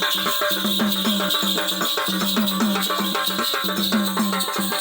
Thank you.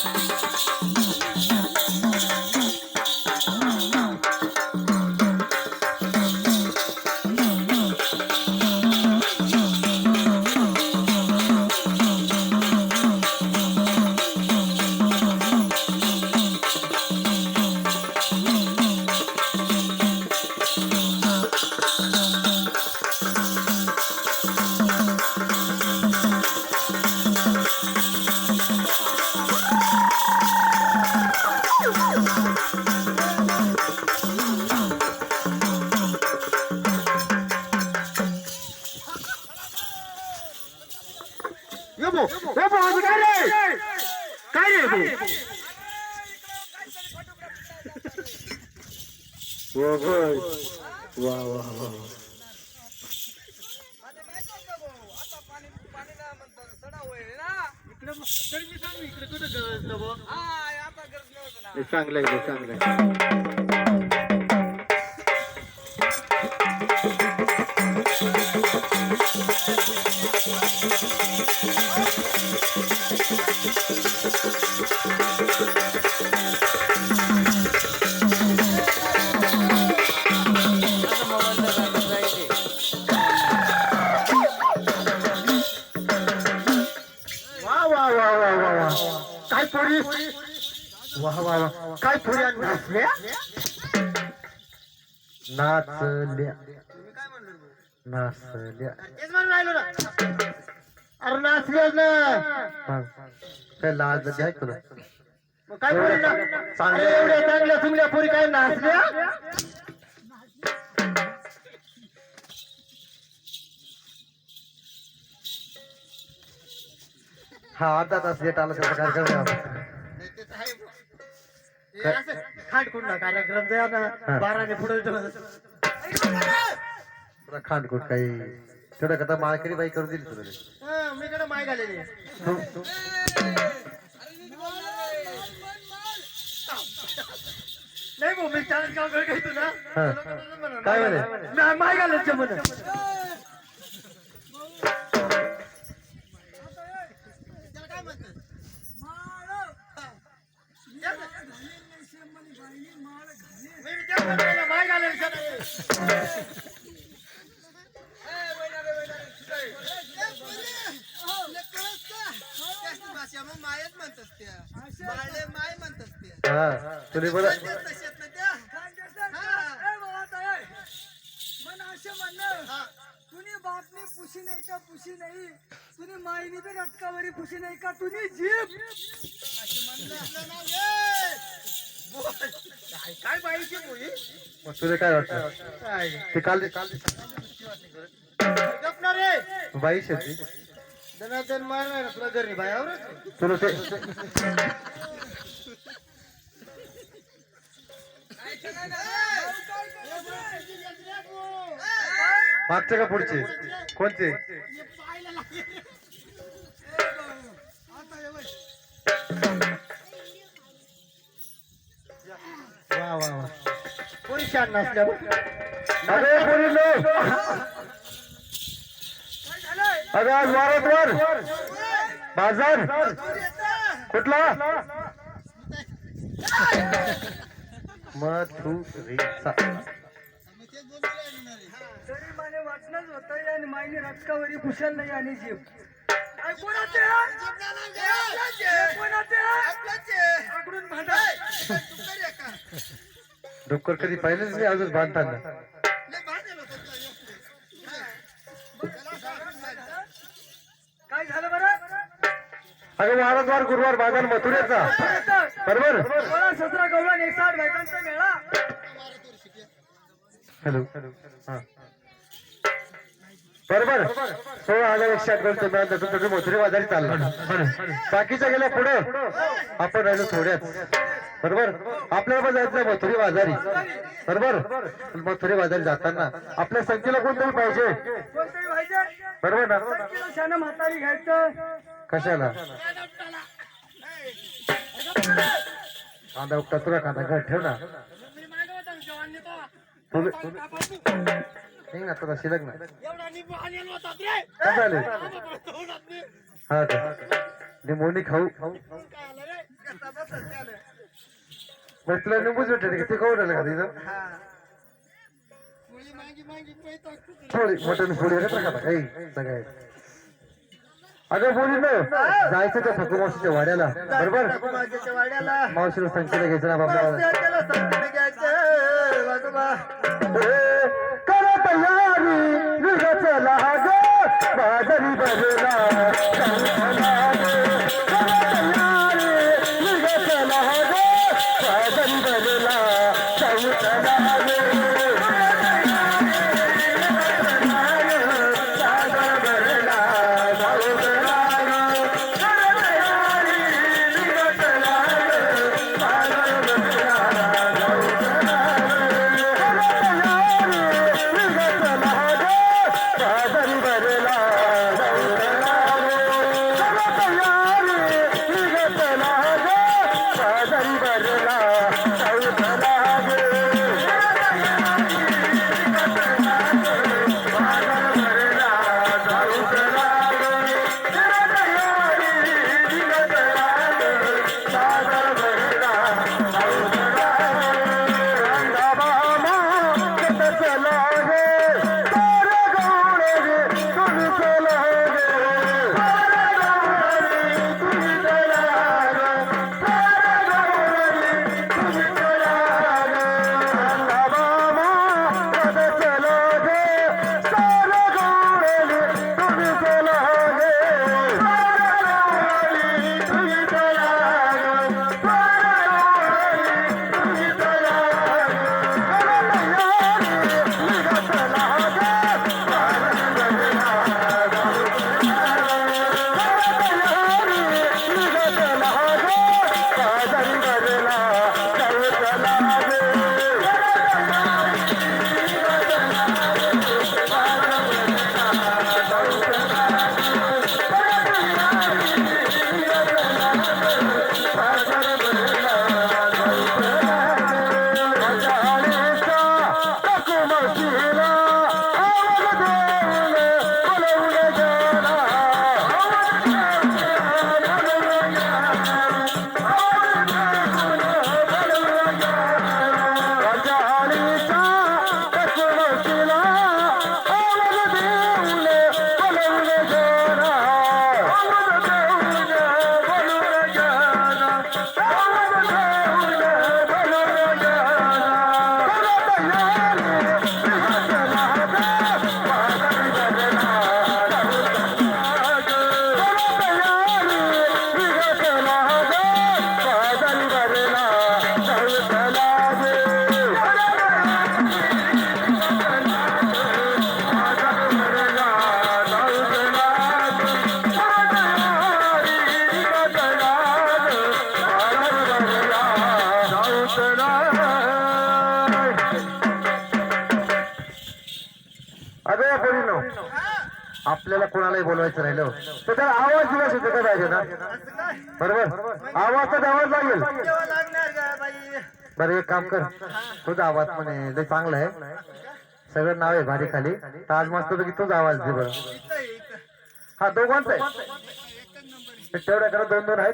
वा वा. वा वा हे चांगलं आहे हे चांगलं वा वा वा काय पोरी आणि नाचल्या नाचल्या नाचल्या तेच म्हणून राहिलो ना. अरे ना हा. काय लाज आहे तुला मग काय पोरी ना चांगल्या- एवढ्या चांगल्या तुमल्या पोरी काय नाचल्या हा अर्धा तास लेट आला त्याचा कार्यक्रम आहे खाटकुंडा कार्यक्रम द्या ना. बाराने पुढे तुला खांडकूट काही तेवढं कथा माळकरी बाई करून दिली तुला. मी कडे माय घालेली. नाही भाऊ मी चाळीस ना. हा. काय म्हणे? माय घालायचं म्हणे मी विचार करतोय, माय घालायचं नाही. मायच म्हणतात त्या बाळे माय म्हणतात त्या हा तुला बरं तशात ना त्या तुनी बापने पुशी नाही का पुशी नाही तुनी माईने बी रटकावरी पुशी नाही का तुनी जीभ काय- काय बाईची मुली मग तुला काय वाटतं? ते काल बाई शेती. दनादन मारणार तुला घरी बायावर तुला ते मागचे का पुढचे? कोणते शान नसल्यावर अरे आज वारत वर बाजार कुठला? मथुरेचा तरी माने वाचनच होत आणि माईने रटकावरी पुशल नाही आणि अय, कोणाचे कोणाचे आकडून भांडा डुक्कर कधी पाहिलेच नाही अजून बांधताना काय झालं बरं? अगं वारत वार गुरुवार बाजार मथुरेचा. बरोबर? सोळा सतरा गवळण एक साठ बायकांचा मेळा. हॅलो. हा. बरोबर. सोळा हजार एकशे आठ तुमचं तुम्ही मथुरे बाजारी चालला बाकीच्या गेल्या पुढे आपण राहिलो थोड्यात बरोबर? आपल्याला पण जायचं मथुरे बाजारी. बरोबर? मथुरे बाजारी जाताना. आपल्या संख्येला कोणतरी पाहिजे? बरोबर ना? म्हातारी घ्यायचं. कशाला? कांदा उपटा तुला कांदा घट ठेव ना. तुम्ही- नाही ना आता शिलक ना. एवढा निंबू आणि होतात रे. काय झाले नाही. हा का? लिंबोनी खाऊ. काय आलं रे? कसा बसत ते आलं. मग तुला लिंबूच भेटले का? ते खाऊ राहिलं का तिथं? हा. थोडी मटण फोडी प्रकार काही सगळे. अगं बोली न जायचं त्या फकू मावशीच्या वाड्याला. बरोबर? माझ्याच्या वाड्याला. मावशीला संख्येला घ्यायचं ना बाबा. त्याला समजून घ्यायचं वागोबा करा तयारी निघ चला आपल्याला कोणालाही बोलवायचं राहिलं. तर त्याला आवाज दिला सुद्धा पाहिजे ना? बरोबर? आवाज तर आवाज लागेल. बरं एक काम कर. तुझा आवाज म्हणे लय चांगला आहे. सगळं नाव आहे भारी खाली तर आज मस्त पैकी तुझा आवाज दे बरं. हा दोघांचा आहे. तेवढ्या करा दोन दोन आहेत.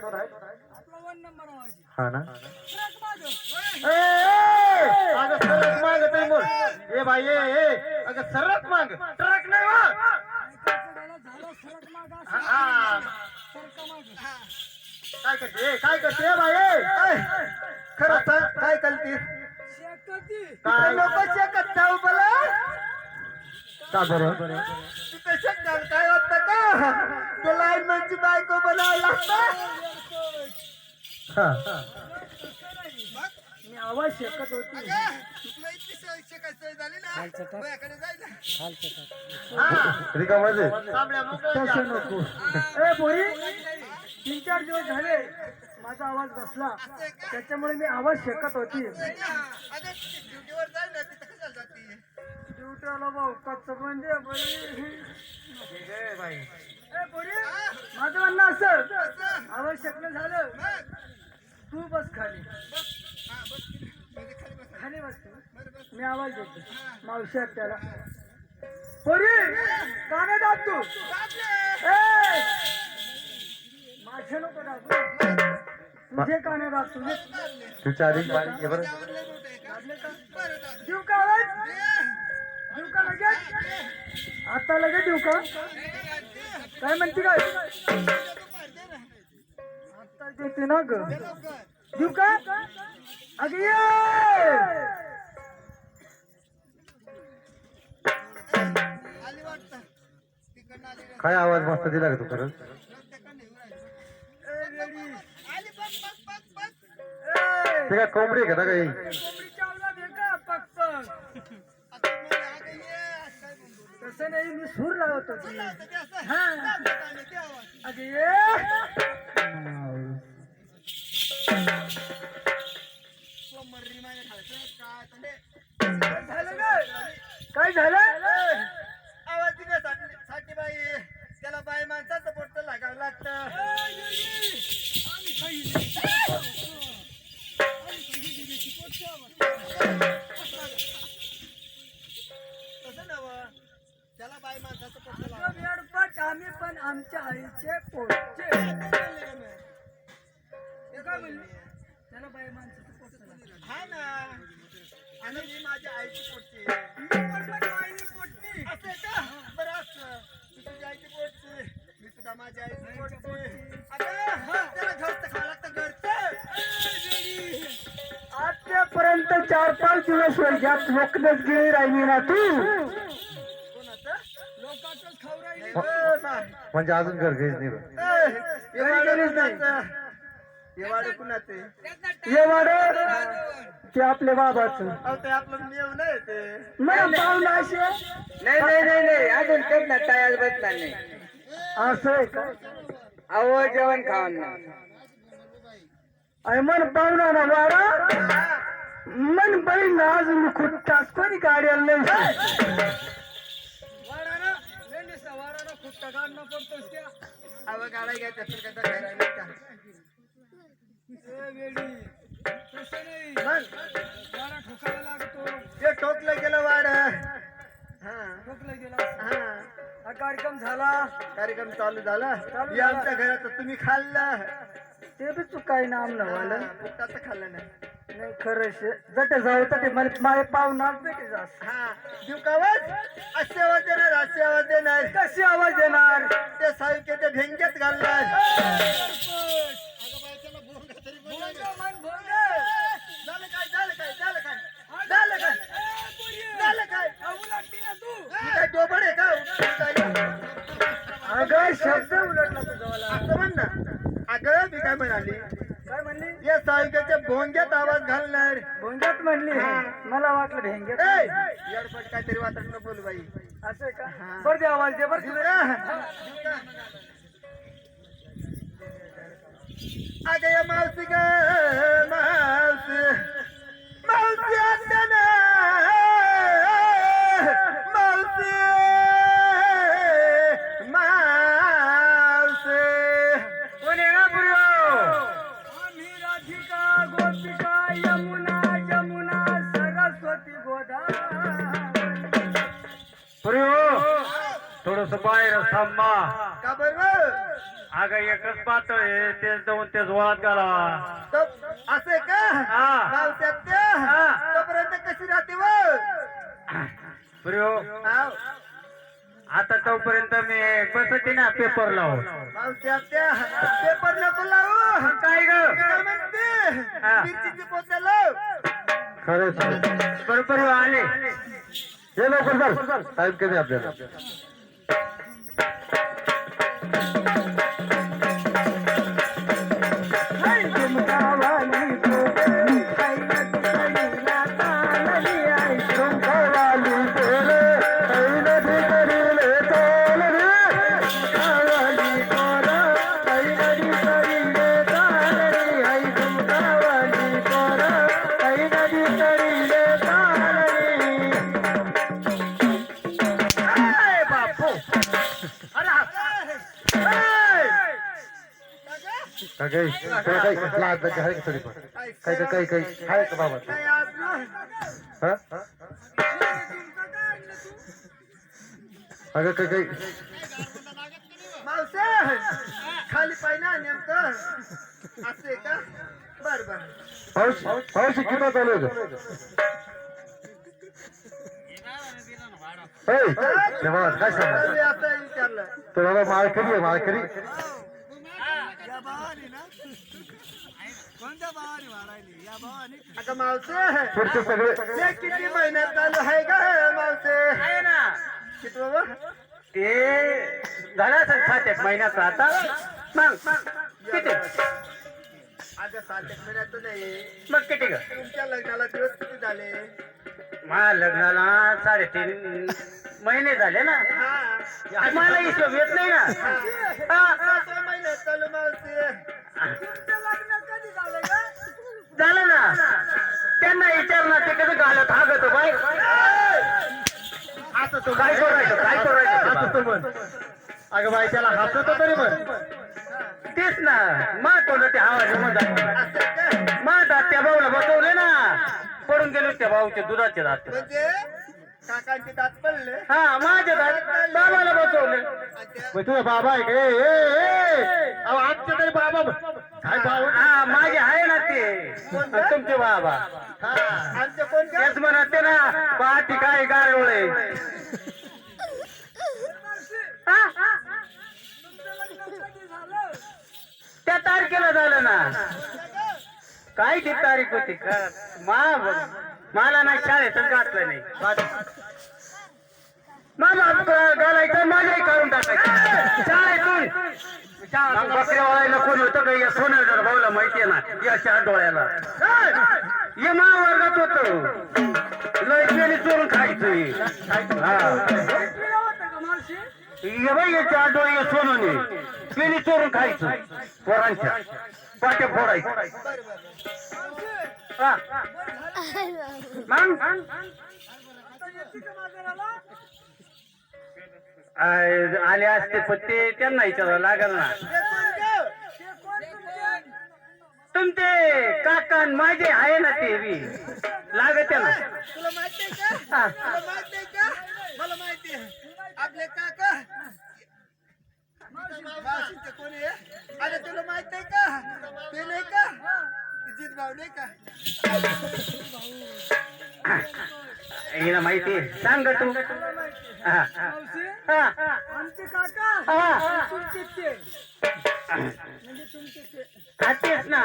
हा ना? ट्रक अगं सरक माग ते बोल. ए भाई ए अगं सरक माग. ट्रक नाही सरक मागं असं. हा. सरका मागं. काय करते काय करते बाई ए, खरं काय करते शेकती. काय लोक शेकत जाऊ मला का बरं तिथे शेकणार काय वाटतं का तो लाईनमॅनची बायको बनावं लागतं हा मी आवाज शेकत होती हा. रिकामाचे तांबड्या तसं. नको. ए पोरी तीन चार दिवस झाले माझा आवाज बसला. त्याच्यामुळे मी आवाज शेकत होती. अगं ड्युटीवर जाय ना तिथं कशाला जाते? ड्युटीला भाऊ कच्च म्हणजे ए पोरी माझं म्हणणं असं. आवाज शेकणं झालं. तू बस खाली. म्हणजे खाली बस. खाली बस तू. मी आवाज देतो. मावशी त्याला. पोरी काने दाब तू! माझे नको दाबू. तुझे काने दाब तुझे तुझ्या आधी हे बरं. देऊ का आवाज. देऊ का लगेच? आता लगेच देऊ का? काय म्हणते काय? आता देते ना ग. देऊ का? अगं काय आवाज मस्त दिला का तू खरंच रस्त्याकडनं येऊन राहिली. ए, रेडी. आली बघ, बघ, बघ, बघ. ए, ते काय कोंबडी आहे का ना काही काय. तसं नाही मी सूर लावत होती ते असं. म्हणजे अजून घर घेच नाही ते बाबाचं. आपलं मेव नाही नाही नाही नाही नाही अजून कसला तयार बसला नाही. असं आहे का? अहो जेवण खावण नाही अरे मन पाहुणा ना वाडा. मन बाई ना अजून खूप तास कोणी गाडी आणलं अहो, गाड्या घ्यायच्या तर काय तर घ्यायला नाही का? मग, ते टोकलं गेलं वाड. हा. हा. कार्यक्रम झाला. कार्यक्रम चालू झाला. हे आमच्या घरात तुम्ही खाल्लं. ते बी चुकाय ना आमनं वालं. फुकटाचं खाल्लं नाही. नाही खरं शे जटे जाऊ तर मला माझे पाहुणा भेटे जास. हा. का आवाज? असे आवाज देणार असे आवाज देणार. कशी आवाज देणार? ते साहित्य ते भेंग्यात घालणार. झालं काय झालं काय झालं काय? झालं काय? झालं काय? मी काय डोबड आहे का? अगं शब्द उलटला तुझा असं म्हण ना. अगं मी काय म्हणली? या साहित्याच्या भोंग्यात आवाज घालणार. भोंग्यात म्हणली. मला वाटलं भेंग्यात. काहीतरी वाटत बोलू बाई. असं का? बरं दे आवाज दे बरं अगं या मावशी ग मावशी आहे तेच देऊन तेच वळत घाला. तो असे का? हा. मावश्यात त्या हा. तोपर्यंत कशी राहते व प्रियो. आता तोपर्यंत मी बसते ना पेपर लाव मावश्यात त्या पेपर नको लावू. काय ग? काय म्हणते? हा. मिरचीची पोते लाव. खरंच बरोबर आले. हे लवकर चल टाइम कमी आपल्याला? काही तुला काही लाज लाज आहे का थोडीफार काही काही काही काही आहे का बाबा हा? हा? अगं काही काही मावसे खाली पाय ना नेमकं असं का बर बर पाऊस पाऊस किती चालू आहे काय सांगा तो बाबा माळकरी आहे माळकरी या भावाने ना कोणत्या भावाने आता मावसे. पुढचे सगळे. ते किती महिन्यात चालू आहे का मावसे? आहे ना. किती बाबा? ते झालं असेल सात एक महिन्याचा. आता मग किती? आता सात एक महिन्यात नाही. मग किती ग? तुमच्या लग्नाला दिवस किती झाले? माझ्या लग्नाला साडेतीन महिने झाले ना. हा. मला हिशोब येत नाही ना. हा. महिन्यात चालू मावसे. झालं ना? त्यांना विचार ना ते कसं घालत? हागत बाय असं तो काय करायचं? काय करायचं? असं तो म्हण. अगं बाई त्याला हसतो तरी म्हण. तेच ना. मा तोंड ते आवाज म्हणतात मा दात त्या भाऊला बसवले ना. पडून गेले त्या भाऊचे दुधाचे दात. म्हणजे काकांचे दात पडले. हा माझे दात बाबाला बसवले. तुझा बाबा आहे का? आमचे तरी बाबा हा माझे आहे ना ते. तुमचे बाबा. तेच म्हणते ना पाठी काय गारवळे. त्या तारखेला झालं ना. काय ती तारीख होती? मला ना शाळेतच घातलं नाही. मा बाप घालायचं माझ्याही काढून टाकायचं. शाळेतून. मग बकऱ्या वळायला कोण होतं का या सोन्याच्या भाऊला माहितीये ना या चार डोळ्याला. ये मा वर्गात होत. लय केली चोरून खायचं. हे. चार डोळे सोनूने केली चोरून खायचं. पोरांच्या पाट्या फोडायचं. मग? आले असते पण ते त्यांना विचारावं लागेल ना. तुमचे काका माझे आहे ना ते बी. लागत ना तुला माहिती आहे का. तुला माहिती आहे का? मला माहिती आहे. आपले काका. मावशीचे कोणी आहे? अरे तुला माहीत आहे का? ते नाही का? जित भाऊ नाही का? हिला माहिती. सांग तू. हा. आमचे काका तुमचे ते म्हणजे तुमचे ते हा, ना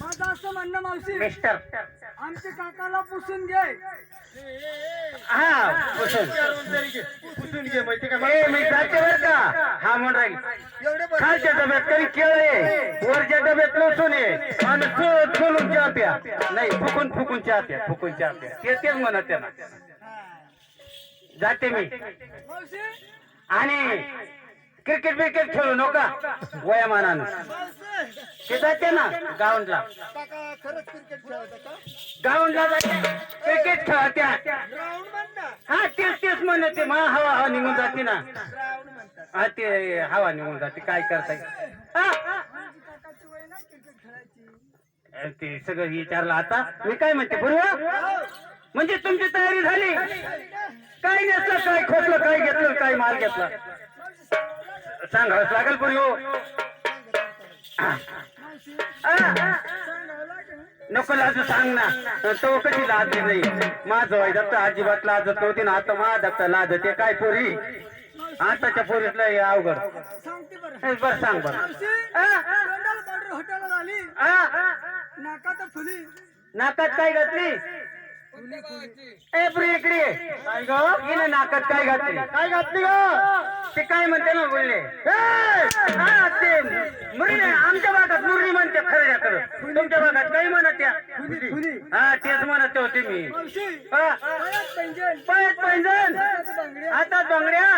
माझं असं म्हणणं मावशी मिस्टर आमच्या काकाला पुसून घे हा बसून पुसून घे माहिती का ए मी जाते बर का हा म्हणून राहील एवढे बघ खालच्या डब्यात काही केळे वरच्या डब्यात लसूण आहे आणि चोळ चोळून चहा प्या नाही फुकून फुकून चहा प्या फुकून चहा प्या ते तेच म्हणत त्यांना जाते मी. आणि क्रिकेट बिकेट खेळू नका. वयामानानं. ते जाते ना का? गाऊंडला जाते. क्रिकेट खेळत्या. हा तेच तेच म्हणते. मा हवा हवा निघून जाते ना. हा ते हवा निघून जाते. काय करताय? हा, हा. काकाची वय नाही क्रिकेट खेळायची. ते सगळं विचारलं आता. मी काय म्हणते बरोबर? म्हणजे तुमची तयारी झाली. काय नेसलं काय खोटलं काय घेतलं काय माल घेतला? सांगावंच लागेल पुरी हो. नको लाजू सांग ना. तो कधी लाजली नाही. माझं वाई दत्त अजिबात लाजत नव्हती ना आता मा दत्त लाजते काय पोरी? आताच्या पोरीतलं हे अवघड. बरं सांग बरं. हॉटेल. नाकात फुली. नाकात काय घातली? ए पुरी इकडे. काय ग? हिने नाकात काय घातली? काय घातली ग? ते काय म्हणते ना बोलले हा ते मुरली आमच्या भागात मुरली म्हणते खरं खरं तुमच्या भागात काही म्हणत त्या हा तेच म्हणत होते मी. पळत पैंजण. हातात बांगड्या.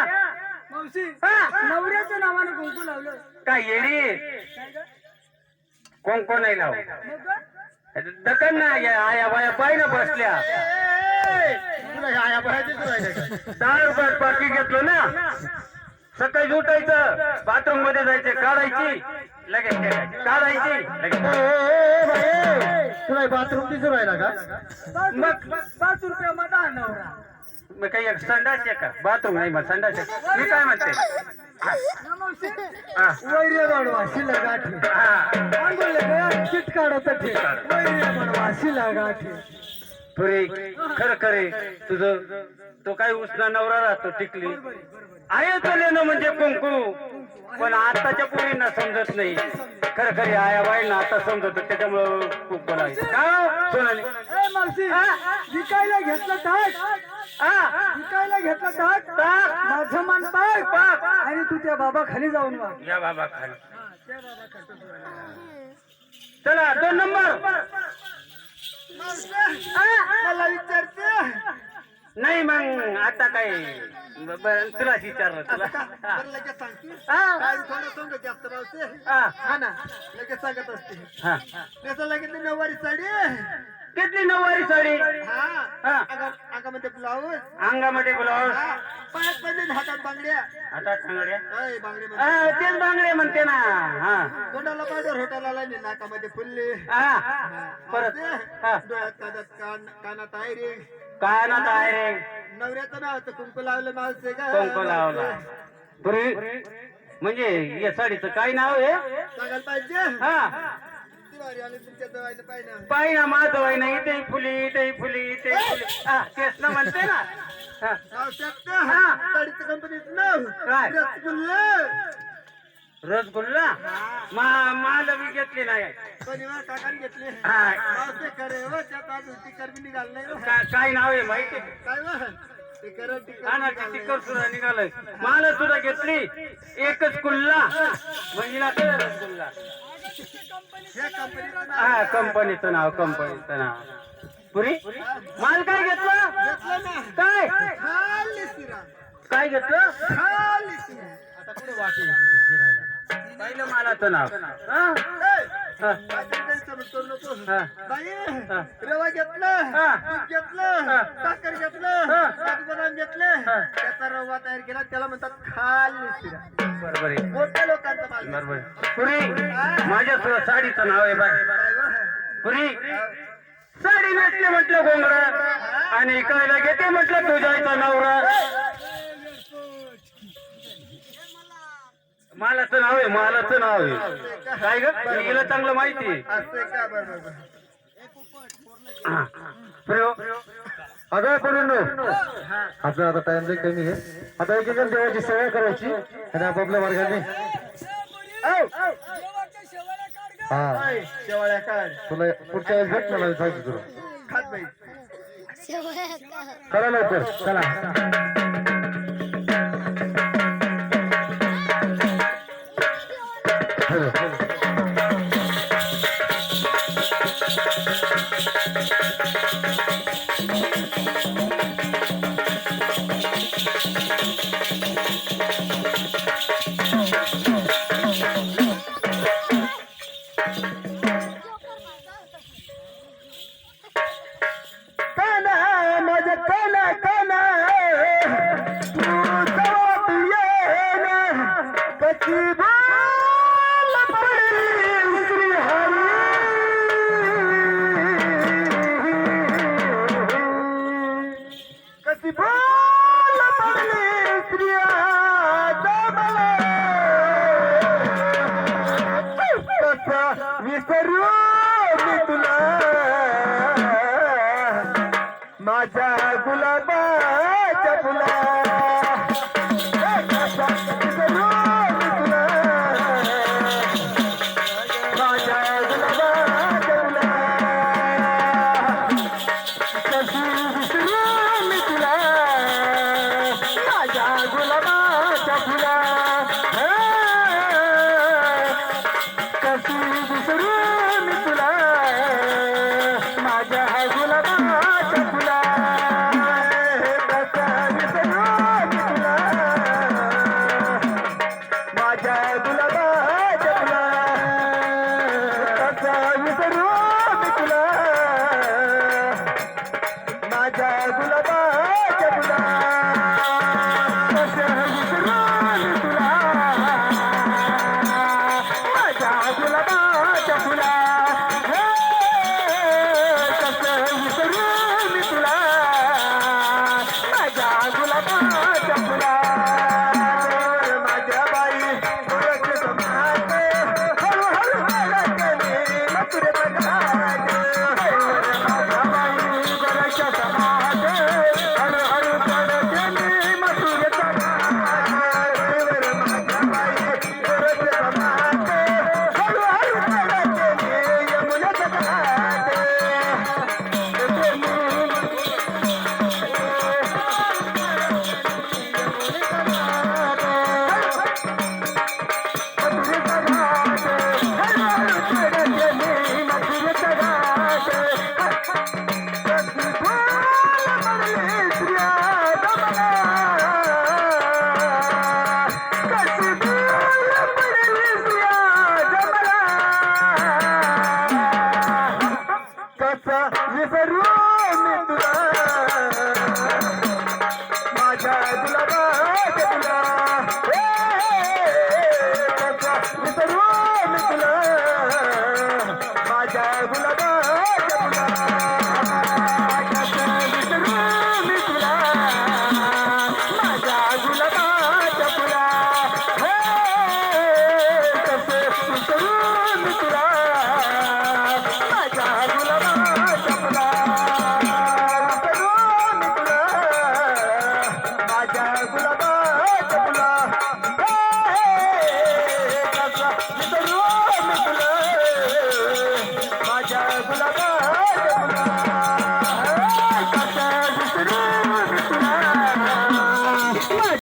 नवऱ्याच्या नावानं कुंकू लावलं? काय येडी? काय? कोण कोण नाही लाव मग? दकन ना या आया बाया पाय ना बसल्या? दहा रुपयात बाकी घेतलो ना सकाळी उठायचं बाथरूममध्ये जायचे काढायची लगेच. काढायची लगेच. तुला बाथरूम दिसून राहिला का मग- पाच रुपये मध्ये नवरा मग काही एक संडास का बाथरूम नाही मग संडास मी काय म्हणते वैर्य बनवा शिला गाठी चिट काढत ठे वैर्य बनवा शिला गाठी पुरी खरं खरे तुझं तो काय उष्णा नवरा राहतो टिकली. आहे तो लेणं म्हणजे कुंकू. पण आताच्या पोरींना समजत नाही. खरं खरी आया बाईंना आता समजत त्याच्यामुळं कुंकू लावायचं. का? सोनाली. विकायला घेतलं टाक. विकायला घेतलं टाक. टाक. माझं मान टाक टाक. आणि तू त्या बाबा खाली जाऊन वा या बाबा खाली चला दोन नंबर. मला विचारते. नाही मग आता काय? ब- ब- तुलाच विचारलं तुला. हा. बरं लगेच सांगते. हा. काय थोडं समजा जास्त राहते. हा. हा ना लगेच सांगत असते. हा. त्याचं लगेच नऊवारी साडी. किती नऊवारी साडी? हा. हा. अंगा- अंगामध्ये ब्लाऊज. अंगामध्ये ब्लाऊज. हा. पायात पडले हातात बांगड्या. सांगड्या अय बांगडे हा, तेच बांगडे म्हणते ना. हा. तोंडाला होटाला लावली नाकामध्ये फुलले. हा. परत. हा. डोळ्यात कानात कान कानात आहे रे काय ना काय? रे नवऱ्याचं नाव कुंकू लावलं मावसे का पंख लावला. पूर्वी म्हणजे या साडीचं काय नाव आहे? सांगायला पाहिजे? हा. पाय ना. माझं वाई नाही इथेही फुली इथेही फुली फुली. हा तेच ना म्हणते ना. हा. हा. साडीचं कंपनीचं नाव काय? रसगुल्ला? मला मी घेतली नाही. कोणीवर काकाने घेतले. मावसे खरे व त्यात आज टिकर बी निघाल नाही व. का- काय नाव आहे माहिती? आहे? काय टिकर सुद्धा निघालय. मला सुद्धा घेतली. एकच कुल्ला महिला ते रसगुल्ला. हा कंपनीचं नाव. कंपनीचं नाव पुरी? माल काय घेतला? काय? काय घेतलं? खाली शिरा. पहिलं नाव. बाई हा. रवा घेतलं हा. घेतलं. साखर घेतलं. काजू बदाम घेतले. त्याचा रवा तयार केला त्याला म्हणतात खाली बरोबर मोठ्या लोकांचा माल बरोबर आहे. पुरी माझ्या सुद्धा साडीचं नाव आहे बाय? पुरी साडी नसले म्हटलं गोंगड आणि इकायला घेते म्हटलं तुझ्याचा नवरा मालाचं नाव आहे मालाचं नाव आहे. काय ग? हिला चांगलं माहिती आहे. असं का? बरं बरं. पुरी. अगं पडून आपला आता टाइम लई कमी आहे. आता एक एक देवाची सेवा करायची आणि आपापल्या मार्गाने. हा. शेवाळ्या काय तुला पुढच्या वेळेस भेट मला सांगतो तुला. खात बाई. चला लवकर चला.